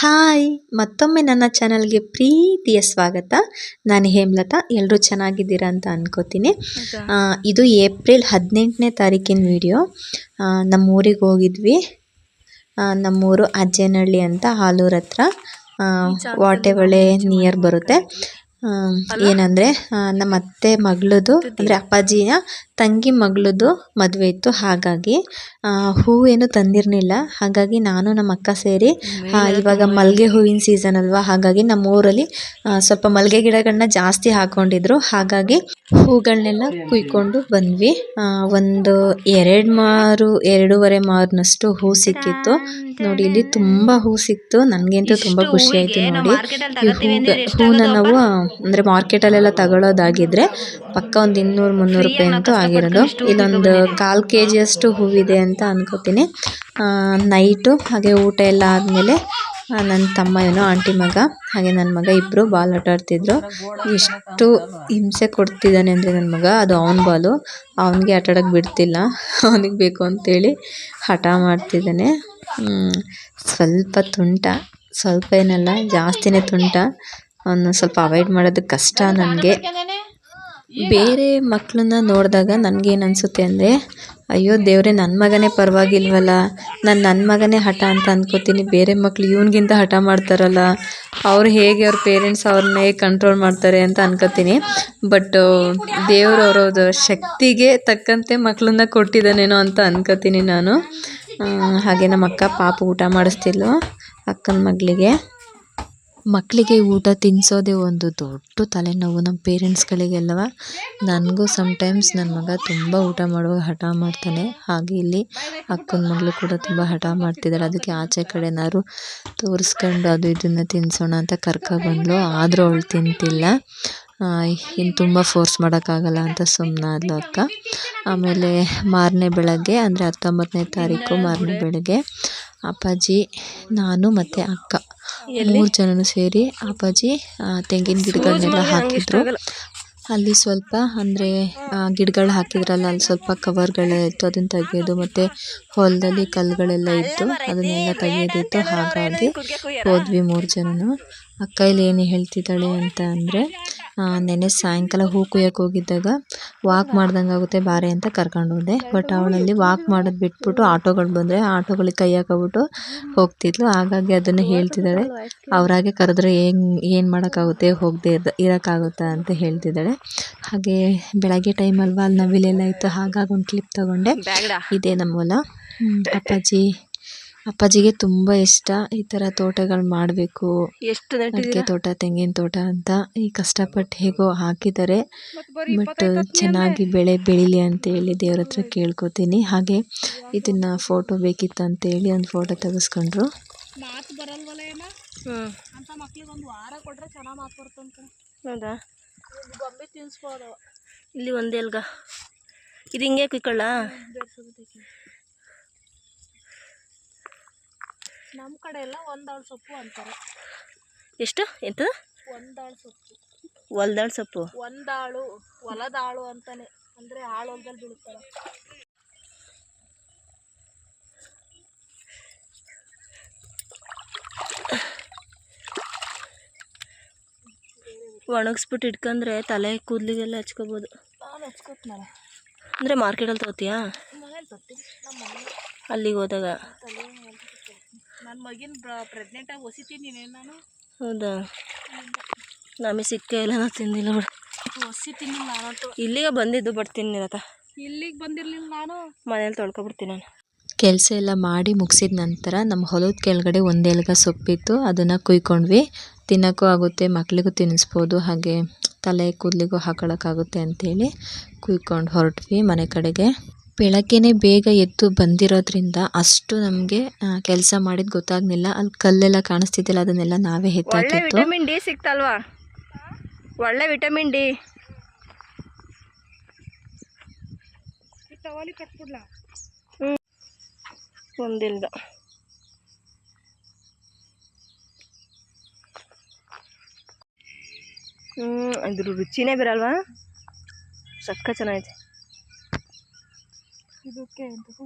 Hi ಮತ್ತೊಮ್ಮೆ ನನ್ನ ಚಾನಲ್ಗೆ ಪ್ರೀತಿಯ ಸ್ವಾಗತ. ನಾನು ಹೇಮಲತಾ ಎಲ್ಲರೂ ಚೆನ್ನಾಗಿದ್ದೀರಾ ಅಂತ ಅನ್ಕೋತೀನಿ. ಇದು ಏಪ್ರಿಲ್ ಹದಿನೆಂಟನೇ ತಾರೀಕಿನ ವಿಡಿಯೋ. ನಮ್ಮ ಊರಿಗೆ ಹೋಗಿದ್ವಿ. ನಮ್ಮೂರು ಅಜ್ಜೇನಹಳ್ಳಿ ಅಂತ ಹಾಲೂರ ಹತ್ರ. ವಾಟೆ ವಾಟೆಬಳೆ ನಿಯರ್ ಬರುತ್ತೆ. ಏನಂದ್ರೆ ನಮ್ಮ ಅತ್ತೆ ಮಗಳದು ಅಂದರೆ ಅಪ್ಪಾಜಿಯ ತಂಗಿ ಮಗಳದು ಮದುವೆ ಇತ್ತು. ಹಾಗಾಗಿ ಹೂವೇನು ತಂದಿರಲಿಲ್ಲ. ಹಾಗಾಗಿ ನಾನು ನಮ್ಮ ಅಕ್ಕ ಸೇರಿ ಇವಾಗ ಮಲ್ಲಿಗೆ ಹೂವಿನ ಸೀಸನ್ ಅಲ್ವಾ? ಹಾಗಾಗಿ ನಮ್ಮ ಊರಲ್ಲಿ ಸ್ವಲ್ಪ ಮಲ್ಲಿಗೆ ಗಿಡಗಳನ್ನ ಜಾಸ್ತಿ ಹಾಕೊಂಡಿದ್ರು. ಹಾಗಾಗಿ ಹೂಗಳನ್ನೆಲ್ಲ ಕುಯ್ಕೊಂಡು ಬಂದ್ವಿ. ಒಂದು ಎರಡು ಮಾರು ಎರಡೂವರೆ ಮಾರಿನಷ್ಟು ಹೂ ಸಿಕ್ಕಿತ್ತು. ನೋಡಿ ಇಲ್ಲಿ ತುಂಬಾ ಹೂ ಸಿಕ್ತು. ನನಗಂತೂ ತುಂಬಾ ಖುಷಿ ಆಯ್ತು ನೋಡಿ. ಈ ಹೂನ ನಾವು ಅಂದ್ರೆ ಮಾರ್ಕೆಟ್ ಅಲ್ಲೆಲ್ಲ ತಗೊಳ್ಳೋದಾಗಿದ್ರೆ ಪಕ್ಕ ಒಂದು ಇನ್ನೂರು ಮುನ್ನೂರು ರೂಪಾಯಿ ಅಂತೂ ಆಗಿರೋದು. ಇಲ್ಲೊಂದು ಕಾಲ್ ಕೆ ಜಿಯಷ್ಟು ಹೂವಿದೆ ಅಂತ ಅನ್ಕೋತೀನಿ. ನೈಟು ಹಾಗೆ ಊಟ ಎಲ್ಲ ಆದಮೇಲೆ ನನ್ನ ತಮ್ಮ ಏನೋ ಆಂಟಿ ಮಗ ಹಾಗೆ ನನ್ನ ಮಗ ಇಬ್ಬರು ಬಾಲ್ ಆಟ ಆಡ್ತಿದ್ರು. ಎಷ್ಟು ಹಿಂಸೆ ಕೊಡ್ತಿದ್ದಾನೆ ಅಂದರೆ ನನ್ನ ಮಗ ಅದು ಅವನ ಬಾಲು ಅವನಿಗೆ ಆಟ ಆಡೋಕ್ಕೆ ಬಿಡ್ತಿಲ್ಲ. ಅವನಿಗೆ ಬೇಕು ಅಂತೇಳಿ ಹಠ ಮಾಡ್ತಿದ್ದಾನೆ. ಸ್ವಲ್ಪ ತುಂಟ. ಸ್ವಲ್ಪ ಏನಲ್ಲ ಜಾಸ್ತಿನೇ ತುಂಟ. ಅವನ್ನ ಸ್ವಲ್ಪ ಅವಾಯ್ಡ್ ಮಾಡೋದು ಕಷ್ಟ ನನಗೆ. ಬೇರೆ ಮಕ್ಕಳನ್ನ ನೋಡಿದಾಗ ನನಗೇನು ಅನಿಸುತ್ತೆ ಅಂದರೆ ಅಯ್ಯೋ ದೇವರೇ ನನ್ನ ಮಗನೇ ಪರವಾಗಿಲ್ವಲ್ಲ ನಾನು ನನ್ನ ಮಗನೇ ಹಠ ಅಂತ ಅಂದ್ಕೋತೀನಿ ಬೇರೆ ಮಕ್ಳು ಇವನಿಗಿಂತ ಹಠ ಮಾಡ್ತಾರಲ್ಲ ಅವ್ರು ಹೇಗೆ ಅವ್ರ ಪೇರೆಂಟ್ಸ್ ಅವ್ರನ್ನ ಹೇಗೆ ಕಂಟ್ರೋಲ್ ಮಾಡ್ತಾರೆ ಅಂತ ಅನ್ಕೋತೀನಿ. ಬಟ್ ದೇವ್ರು ಅವರವ್ರ ಶಕ್ತಿಗೆ ತಕ್ಕಂತೆ ಮಕ್ಕಳನ್ನ ಕೊಟ್ಟಿದ್ದಾನೇನೋ ಅಂತ ಅನ್ಕೋತೀನಿ ನಾನು. ಹಾಗೆ ನಮ್ಮ ಅಕ್ಕ ಪಾಪ ಊಟ ಮಾಡಿಸ್ತಿದ್ಲು ಅಕ್ಕನ ಮಗಳಿಗೆ. ಮಕ್ಕಳಿಗೆ ಊಟ ತಿನ್ನಿಸೋದೇ ಒಂದು ದೊಡ್ಡ ತಲೆನೋವು ನಮ್ಮ ಪೇರೆಂಟ್ಸ್ಗಳಿಗೆಲ್ಲವ ನನಗೂ ಸಮ್ಟೈಮ್ಸ್ ನನ್ನ ಮಗ ತುಂಬ ಊಟ ಮಾಡುವಾಗ ಹಠ ಮಾಡ್ತಾನೆ. ಹಾಗೆ ಇಲ್ಲಿ ಅಕ್ಕನ ಮಗಳು ಕೂಡ ತುಂಬ ಹಠ ಮಾಡ್ತಿದ್ದಾಳೆ ಅದಕ್ಕೆ ಆಚೆ ಕಡೆ ಏನಾದ್ರು ತೋರಿಸ್ಕೊಂಡು ಅದು ಇದನ್ನು ತಿನ್ನಿಸೋಣ ಅಂತ ಕರ್ಕೊಬಂದ್ಲು ಆದರೂ ಅವಳು ತಿಂತಿಲ್ಲ. ಇನ್ನು ತುಂಬ ಫೋರ್ಸ್ ಮಾಡೋಕ್ಕಾಗಲ್ಲ ಅಂತ ಸುಮ್ಮನಾದ್ಲು ಅಕ್ಕ. ಆಮೇಲೆ ಮಾರನೇ ಬೆಳಗ್ಗೆ, ಅಂದರೆ ಹತ್ತೊಂಬತ್ತನೇ ತಾರೀಕು ಮಾರನೇ ಬೆಳಗ್ಗೆ, ಅಪ್ಪಾಜಿ, ನಾನು ಮತ್ತು ಅಕ್ಕ. ಮೂರು ಜನನು ಸೇರಿ ಅಪ್ಪಾಜಿ ತೆಂಗಿನ ಗಿಡಗಳನ್ನೆಲ್ಲ ಹಾಕಿದ್ರು. ಅಲ್ಲಿ ಸ್ವಲ್ಪ ಅಂದರೆ ಗಿಡಗಳು ಹಾಕಿದ್ರಲ್ಲ ಅಲ್ಲಿ ಸ್ವಲ್ಪ ಕವರ್ಗಳೇ ಇತ್ತು ಅದನ್ನು ತೆಗೆಯೋದು ಮತ್ತು ಹೊಲದಲ್ಲಿ ಕಲ್ಲುಗಳೆಲ್ಲ ಇತ್ತು ಅದನ್ನೆಲ್ಲ ತೆಗೆಯೋದಿತ್ತು ಹಾಗಾಗಿ ಹೋದ್ವಿ ಮೂರು ಜನನು. ಅಕ್ಕ ಇಲ್ಲಿ ಏನು ಹೇಳ್ತಿದ್ದಾಳೆ ಅಂತ ಅಂದರೆ ನೆನ್ನೆ ಸಾಯಂಕಾಲ ಹೂ ಕುಯ್ಯಕ್ಕೆ ಹೋಗಿದ್ದಾಗ ವಾಕ್ ಮಾಡ್ದಂಗೆ ಆಗುತ್ತೆ ಬಾರೆ ಅಂತ ಕರ್ಕೊಂಡು ಹೋದೆ. ಬಟ್ ಅವಳಲ್ಲಿ ವಾಕ್ ಮಾಡೋದು ಬಿಟ್ಬಿಟ್ಟು ಆಟೋಗಳು ಬಂದರೆ ಆಟೋಗಳಿಗೆ ಕೈ ಹಾಕೋಬಿಟ್ಟು ಹೋಗ್ತಿದ್ಲು. ಹಾಗಾಗಿ ಅದನ್ನು ಹೇಳ್ತಿದ್ದಾಳೆ. ಅವರಾಗೆ ಕರೆದ್ರೆ ಏನು ಏನು ಮಾಡೋಕ್ಕಾಗುತ್ತೆ ಹೋಗದೆ ಇರ ಇರೋಕ್ಕಾಗುತ್ತಾ ಅಂತ ಹೇಳ್ತಿದ್ದಾಳೆ. ಹಾಗೆ ಬೆಳಗ್ಗೆ ಟೈಮ್ ಅಲ್ವಾ ಅಲ್ಲಿ ನವಿಲೆಲ್ಲ ಇತ್ತು. ಹಾಗಾಗಿ ಒಂದು ಕ್ಲಿಪ್ ತಗೊಂಡೆ. ಇದೇ ನಮ್ಮ ಹೊಲ ಅಪ್ಪಾಜಿ ಅಪ್ಪಾಜಿಗೆ ತುಂಬ ಇಷ್ಟ ಈ ಥರ ತೋಟಗಳು ಮಾಡಬೇಕು. ಎಷ್ಟು ಅಡಿಕೆ ತೋಟ ತೆಂಗಿನ ತೋಟ ಅಂತ ಈ ಕಷ್ಟಪಟ್ಟು ಹೇಗೋ ಹಾಕಿದ್ದಾರೆ. ಬಟ್ ಚೆನ್ನಾಗಿ ಬೆಳೆ ಬೆಳೀಲಿ ಅಂತೇಳಿ ದೇವ್ರ ಹತ್ರ ಕೇಳ್ಕೊತೀನಿ. ಹಾಗೆ ಇದನ್ನು ಫೋಟೋ ಬೇಕಿತ್ತು ಅಂತೇಳಿ ಒಂದು ಫೋಟೋ ತೆಗೆಸ್ಕೊಂಡ್ರು. ಅಂತ ಹೌದಾ? ಇಲ್ಲಿ ಒಂದೇ ಅಲ್ಗ. ಇದು ಹಿಂಗೆ ಕುಯ್ಕೊಳ್ಳ? ನಮ್ಮ ಕಡೆ ಎಲ್ಲ ಒಂದಾಳು ಸೊಪ್ಪು ಅಂತಾರೆ. ಎಷ್ಟು? ಎಂತದ? ಒಂದಾಳು ಸೊಪ್ಪು. ಹೊಲ್ದಾಳು ಸೊಪ್ಪು. ಒಂದಾಳು ಹೊಲದಾಳು ಅಂತಾನೆ. ಅಂದ್ರೆ ಆಳು ಹೊಲದಲ್ಲಿ ಬೀಳುತ್ತಲ್ಲ. ಒಣಗಿಸ್ಬಿಟ್ಟು ಇಟ್ಕೊಂಡ್ರೆ ತಲೆ ಕೂದಲಿಗೆಲ್ಲ ಹಚ್ಕೋಬೋದು. ನಾನು ಅಂದರೆ ಮಾರ್ಕೆಟಲ್ಲಿ ತಗೋತೀಯಾ? ಮನೇಲಿ ನಮ್ಮ ಅಲ್ಲಿಗೆ ಹೋದಾಗ. ಮಗಿನ ಪ್ರೆಗ್ನೆಂಟಾಗಿ ಹೊಸಿತೀನಿ ನಾನು ಹೌದಾ? ನಮಗೆ ಸಿಕ್ಕೇ ಇಲ್ಲ ನಾವು ತಿಂದಿಲ್ಲ ಬಿಡು. ಹೊಸಿತೀನಿ ನಾನಂತೂ. ಇಲ್ಲಿಗೆ ಬಂದಿದ್ದು ಬಟ್ ತಿನ್ನಿರತ್ತ ಇಲ್ಲಿಗೆ ಬಂದಿರಲಿಲ್ಲ ನಾನು. ಮನೇಲಿ ತೊಳ್ಕೊಬಿಡ್ತೀನಿ ನಾನು. ಕೆಲಸ ಎಲ್ಲ ಮಾಡಿ ಮುಗಿಸಿದ ನಂತರ ನಮ್ಮ ಹೊಲದ ಕೆಳಗಡೆ ಒಂದೆಲ್ಗ ಎಲ್ಗ ಸೊಪ್ಪಿತ್ತು ಅದನ್ನು ಕುಯ್ಕೊಂಡ್ವಿ. ತಿನ್ನೋಕ್ಕೂ ಆಗುತ್ತೆ ಮಕ್ಕಳಿಗೂ ತಿನ್ನಿಸ್ಬೋದು ಹಾಗೆ ತಲೆ ಕೂದಲಿಗೂ ಹಾಕೊಳ್ಳೋಕ್ಕಾಗುತ್ತೆ ಅಂಥೇಳಿ ಕುಯ್ಕೊಂಡು ಹೊರಟ್ವಿ ಮನೆ ಕಡೆಗೆ. ಬೆಳಗ್ಗೆನೆ ಬೇಗ ಎದ್ದು ಬಂದಿರೋದ್ರಿಂದ ಅಷ್ಟು ನಮಗೆ ಕೆಲಸ ಮಾಡಿದ್ದು ಗೊತ್ತಾಗ್ಲಿಲ್ಲ. ಅಲ್ಲಿ ಕಲ್ಲೆಲ್ಲ ಕಾಣಿಸ್ತಿದ್ದಿಲ್ಲ ಅದನ್ನೆಲ್ಲ ನಾವೇ ಒಳ್ಳೆ ಎತ್ತಾಕಿತ್ತು ವಿಟಮಿನ್ ಡಿ ಸಿಕ್ತಲ್ವಾ? ಒಳ್ಳೆ ವಿಟಮಿನ್ ಡಿ. ಹ್ಮ್. ಒಂದಿಲ್ದ. ಹ್ಞೂ ಅದ್ರ ರುಚಿನೇ ಬರಲ್ವಾ? ಸಕ್ಕ ಚೆನ್ನಾಗೈತೆ. ಇದಕ್ಕೆ ಎಂತದು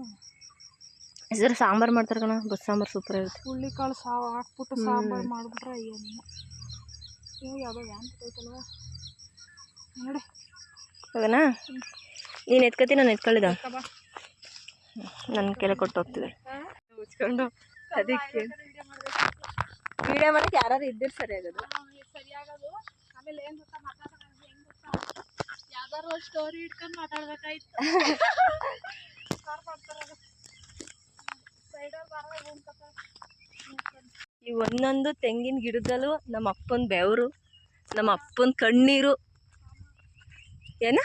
ಹೆಸರು ಸಾಂಬಾರು ಮಾಡ್ತಾರೆ ಕಣ ಬಸ್ ಸಾಂಬಾರು ಸೂಪರ್ ಇರುತ್ತೆ. ಹುಳ್ಳಿಕಾಳು ಸಾವು ಹಾಕ್ಬಿಟ್ಟು ಸಾಂಬಾರು ಮಾಡಿಬಿಟ್ರೆ ಏನು ನೀವು ಯಾವುದೋ ವ್ಯಾನ್ ಐತಲ್ವ? ನೋಡಿ. ಹೋಗೋಣ ನೀನು ಎತ್ಕತಿ ನಾನು ಎತ್ಕೊಳ್ಳಿದ ನನ್ನ ಕೆಲ ಕೊಟ್ಟು ಹೋಗ್ತಿದೆ ಮುಚ್ಕೊಂಡು ಅದಕ್ಕೆ. ವಿಡಿಯೋ ಮಾಡಕ್ಕೆ ಯಾರು ಇದ್ದಿರ್ ಸರಿ ಆಗೋದು. ಸರಿಯಾಗದು ಆಮೇಲೆ ಏನು ಗೊತ್ತಾ ಮಾತಾಡೋದು? ಹೆಂಗ್ ಗೊತ್ತಾ? ಯಾವ್ದಾರು ಸ್ಟೋರಿ ಇಟ್ಕೊಂಡು ಮಾತಾಡ್ಬೇಕಾಯ್ತು ಸಾರ್ ಮಾಡ್ತಾರದು ಸೈಡಲ್ಲಿ ಬರೋದು ಅಂತ ಈ ಒಂದೊಂದು ತೆಂಗಿನ ಗಿಡದಲ್ಲೂ ನಮ್ಮ ಅಪ್ಪನ ಬೆವರು, ನಮ್ಮ ಅಪ್ಪನ ಕಣ್ಣೀರು. ಏನ?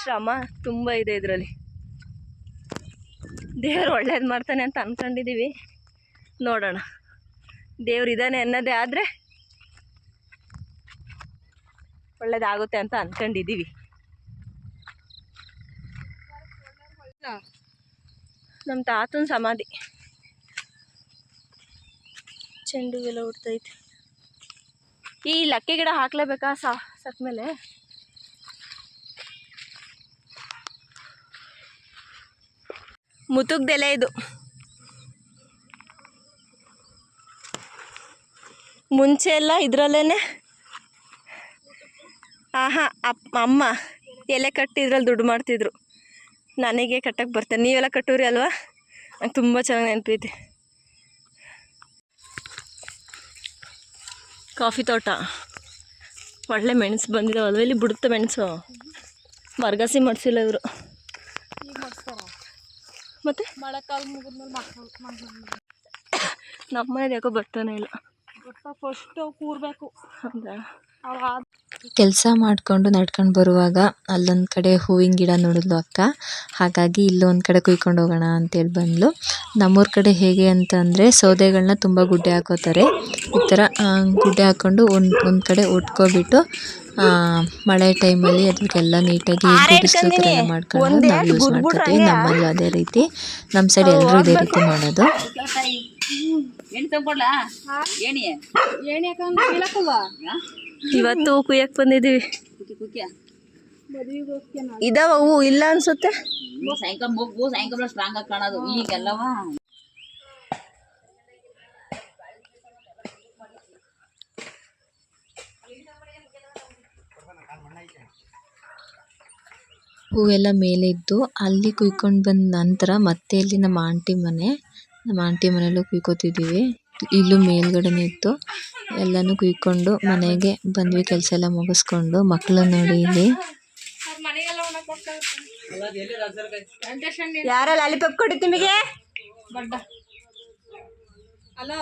ಶ್ರಮ ತುಂಬ ಇದೆ ಇದರಲ್ಲಿ. ದೇವ್ರು ಒಳ್ಳೇದು ಮಾಡ್ತಾನೆ ಅಂತ ಅಂದ್ಕೊಂಡಿದ್ದೀವಿ ನೋಡೋಣ. ದೇವ್ರು ಇದ್ದಾನೆ ಅನ್ನೋದೇ ಆದರೆ ಒಳ್ಳೇದಾಗುತ್ತೆ ಅಂತ ಅಂದ್ಕೊಂಡಿದ್ದೀವಿ ನಮ್ಮ ತಾತನ ಸಮಾಧಿ. ಚೆಂಡುಗೆಲ್ಲ ಹುಡ್ತೈತೆ. ಈ ಲಕ್ಕೆ ಗಿಡ ಹಾಕ್ಲೇಬೇಕಾ ಸಾ, ಸತ್ ಮೇಲೆ? ಮುತುಗ್ದೆಲೆ ಇದು. ಮುಂಚೆ ಎಲ್ಲ ಇದರಲ್ಲೇ ಆಹಾ ಅಪ್ಪ ಅಮ್ಮ ಎಲೆ ಕಟ್ಟಿ ಇದ್ರಲ್ಲಿ ದುಡ್ಡು ಮಾಡ್ತಿದ್ರು. ನನಗೆ ಕಟ್ಟಕ್ಕೆ ಬರ್ತೇನೆ ನೀವೆಲ್ಲ ಕಟ್ಟೋರಿ ಅಲ್ವಾ? ನಂಗೆ ತುಂಬ ಚೆನ್ನಾಗಿ ನೆನಪೈತೆ. ಕಾಫಿ ತೋಟ. ಒಳ್ಳೆ ಮೆಣಸು ಬಂದಿದ್ದಾವಲ್ವ ಇಲ್ಲಿ ಬಿಡುತ್ತೆ ಮೆಣಸು. ಮರಗಸಿ ಮಾಡಿಸಿಲ್ಲ ಇವರು. ಮತ್ತೆ? ಮಳೆಕಾಲ ಮುಗಿದ್ಮೇಲೆ ನಮ್ಮ ಮನೇದು ಯಾಕೋ ಬರ್ತಾನೆ ಇಲ್ಲ. ಫಸ್ಟ್ ಕೂರ್ಬೇಕು. ಹೌದಾ? ಕೆಲಸ ಮಾಡಿಕೊಂಡು ನಡ್ಕೊಂಡು ಬರುವಾಗ ಅಲ್ಲೊಂದು ಕಡೆ ಹೂವಿನ ಗಿಡ ನೋಡಿದ್ಲು ಅಕ್ಕ. ಹಾಗಾಗಿ ಇಲ್ಲೊಂದು ಕಡೆ ಕುಯ್ಕೊಂಡು ಹೋಗೋಣ ಅಂತೇಳಿ ಬಂದಳು ನಮ್ಮೂರ ಕಡೆ ಹೇಗೆ ಅಂತಂದರೆ ಸೌದೆಗಳನ್ನ ತುಂಬ ಗುಡ್ಡೆ ಹಾಕೋತಾರೆ. ಈ ಥರ ಗುಡ್ಡೆ ಹಾಕ್ಕೊಂಡು ಒಂದು ಒಂದು ಕಡೆ ಉಟ್ಕೊಬಿಟ್ಟು ಮಳೆ ಟೈಮಲ್ಲಿ ಅದಕ್ಕೆಲ್ಲ ನೀಟಾಗಿ ಗುಡಿಸೋ ಥರ ಎಲ್ಲ ಮಾಡ್ಕೊಂಡು ನಾವು ಯೂಸ್ ಮಾಡ್ಕೊತೀವಿ. ನಮ್ಮಲ್ಲೂ ಅದೇ ರೀತಿ. ನಮ್ಮ ಸೈಡ್ ಎಲ್ಲರೂ ಇದೇ ರೀತಿ ಮಾಡೋದು. ಎಣ್ಣೆ ಏಣಿ ಏಣಿ ಯಾಕಂದ್ರೆ ಕೀಳಕ್ಕಲ್ವಾ? ಇವತ್ತು ಕುಯ್ಯಕ್ಕೆ ಬಂದಿದ್ದೀವಿ. ಕುಕ್ಕಿ ಇದಾವ ಹೂ ಇಲ್ಲ ಅನ್ಸುತ್ತೆ. ಸಾಯಂಕಾಲ ಮುಗ್ಗು ಸಾಯಂಕಾಲ ಸ್ಟ್ರಾಂಗ್ ಆಗಿ ಕಾಣೋದು. ಈಗೆಲ್ಲವ? ಹೂವೆಲ್ಲ ಮೇಲೆ ಇದ್ದು ಅಲ್ಲಿ ಕುಯ್ಕೊಂಡು ಬಂದ ನಂತರ ಮತ್ತೆ ಇಲ್ಲಿ ನಮ್ಮ ಆಂಟಿ ಮನೆ. ನಮ್ಮ ಆಂಟಿ ಮನೆಯಲ್ಲೂ ಕುಯ್ಕೋತಿದ್ದೀವಿ. ಇಲ್ಲೂ ಮೇಲ್ಗಡೆನೇ ಇತ್ತು. ಎಲ್ಲನೂ ಕುಯ್ಕೊಂಡು ಮನೆಗೆ ಬಂದ್ವಿ ಕೆಲಸ ಎಲ್ಲ ಮುಗಿಸ್ಕೊಂಡು. ಮಕ್ಕಳು ನೋಡಿ ಇಲ್ಲಿ. ಯಾರ ಲಾಲಿಪಾಪ್ ನಿಮಗೆ? ಅಲೋ.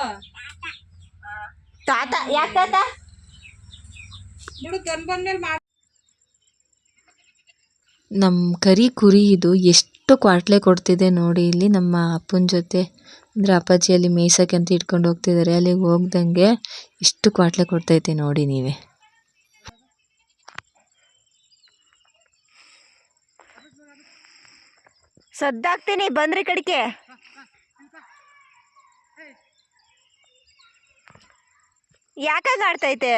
ತಾತ ಯಾಕೆ ತಾತ? ನಮ್ಮ ಕರಿ ಕುರಿ ಇದು ಎಷ್ಟು ಕ್ವಾಟ್ಲೆ ಕೊಡ್ತಿದೆ ನೋಡಿ ಇಲ್ಲಿ ನಮ್ಮ ಅಪ್ಪನ ಜೊತೆ. ಅಂದರೆ ಅಪ್ಪಾಜಿ ಅಲ್ಲಿ ಮೇಯ್ಸಕ್ಕೆ ಅಂತ ಇಟ್ಕೊಂಡು ಹೋಗ್ತಿದ್ದಾರೆ. ಅಲ್ಲಿಗೆ ಹೋಗ್ದಂಗೆ ಇಷ್ಟು ಕ್ವಾಟ್ಲೆ ಕೊಡ್ತೈತೆ ನೋಡಿ ನೀವೇ. ಸದ್ದಾಗ್ತೀನಿ, ಬಂದ್ರಿ ಕಡಿಕೆ. ಯಾಕಾಗ ಆಡ್ತೈತೆ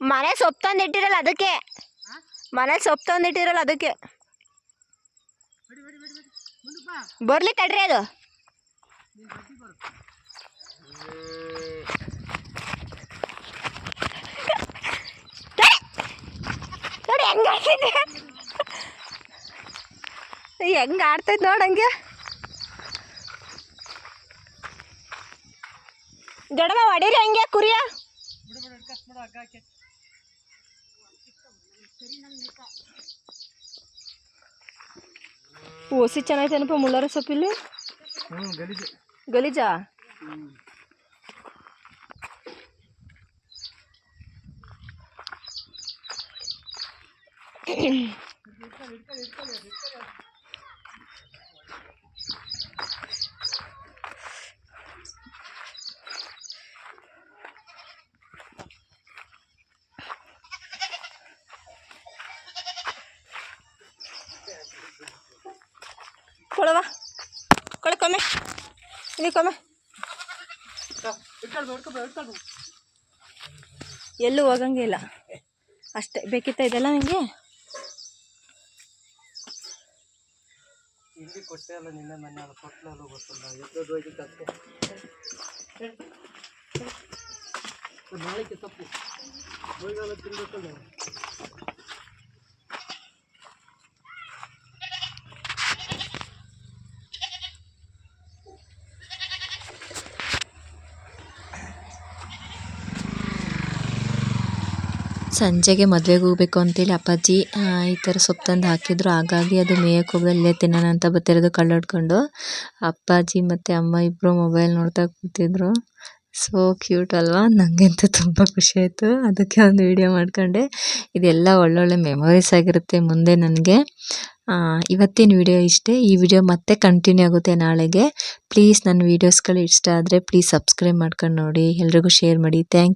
ಮನೆ ಸೊಪ್ಪು ತಂದಿಟ್ಟಿರಲ್ಲ ಅದಕ್ಕೆ. ಮನೆ ಸೊಪ್ಪು ತಂದಿಟ್ಟಿರಲ್ಲ ಅದಕ್ಕೆ. ಬರ್ಲಿ ತಡ್ರಿ ಅದು. ನೋಡಿ ಹೆಂಗ ಹೆಂಗ ಆಡ್ತೈತೆ ನೋಡಂಗೆ ದೊಡ್ಡಮ್ಮ ಹೊಡೀರಿ ಹಂಗೆ ಕುರಿಯ ಓಸಿ ಚೆನ್ನಾಯ್ತೇನಪ್ಪ ಮುಳ್ಳಾರ ಸೊಪ್ಪಿಲ್ಲಿ ಗಲೀಜಾ ಕೊಳವ ಕೊಳಕೊಮ್ಮೆ ಕೊಮ್ಮೆ. ಎಲ್ಲೂ ಹೋಗಂಗಿಲ್ಲ ಅಷ್ಟೇ ಬೇಕಿತ್ತ ಇದೆಲ್ಲ ನಿಮಗೆ ಇಲ್ಲಿ ಕೊಟ್ಟೆ ಅಲ್ಲ ನಿನ್ನೆ ಮೊನ್ನೆ ಅದು ಕೊಟ್ಟಲಲ್ಲ ಗೊತ್ತಿಲ್ಲ. ಎದ್ದು ಹೋಗಿ ಕತ್ತೆ ನಾಳೆಗೆ ತಪ್ಪು. ಹೋಗಿಲ್ಲ ತಿನ್ಬೇಕಲ್ಲ ಸಂಜೆಗೆ ಮದುವೆಗೆ ಹೋಗ್ಬೇಕು ಅಂತೇಳಿ ಅಪ್ಪಾಜಿ ಈ ಥರ ಸೊಪ್ಪು ತಂದು ಹಾಕಿದ್ರು. ಹಾಗಾಗಿ ಅದು ಮೇಯಕ್ಕೆ ಹೋಗದೆ ಇಲ್ಲೇ ತಿನ್ನೋಣ ಅಂತ ಬರ್ತಿರೋದು ಕಳ್ಳು ಹೊಡ್ಕೊಂಡು ಅಪ್ಪಾಜಿ ಮತ್ತು ಅಮ್ಮ ಇಬ್ಬರು ಮೊಬೈಲ್ ನೋಡ್ತಾ ಕೂತಿದ್ರು. ಸೊ ಕ್ಯೂಟ್ ಅಲ್ವಾ? ನನಗಂತೂ ತುಂಬ ಖುಷಿ ಆಯಿತು. ಅದಕ್ಕೆ ಒಂದು ವಿಡಿಯೋ ಮಾಡ್ಕೊಂಡೆ. ಇದೆಲ್ಲ ಒಳ್ಳೊಳ್ಳೆ ಮೆಮೊರೀಸ್ ಆಗಿರುತ್ತೆ ಮುಂದೆ ನನಗೆ. ಇವತ್ತಿನ ವಿಡಿಯೋ ಇಷ್ಟೇ. ಈ ವಿಡಿಯೋ ಮತ್ತೆ ಕಂಟಿನ್ಯೂ ಆಗುತ್ತೆ ನಾಳೆಗೆ. ಪ್ಲೀಸ್ ನನ್ನ ವೀಡಿಯೋಸ್ಗಳು ಇಷ್ಟ ಆದರೆ ಪ್ಲೀಸ್ ಸಬ್ಸ್ಕ್ರೈಬ್ ಮಾಡ್ಕೊಂಡು ನೋಡಿ. ಎಲ್ರಿಗೂ ಶೇರ್ ಮಾಡಿ. ಥ್ಯಾಂಕ್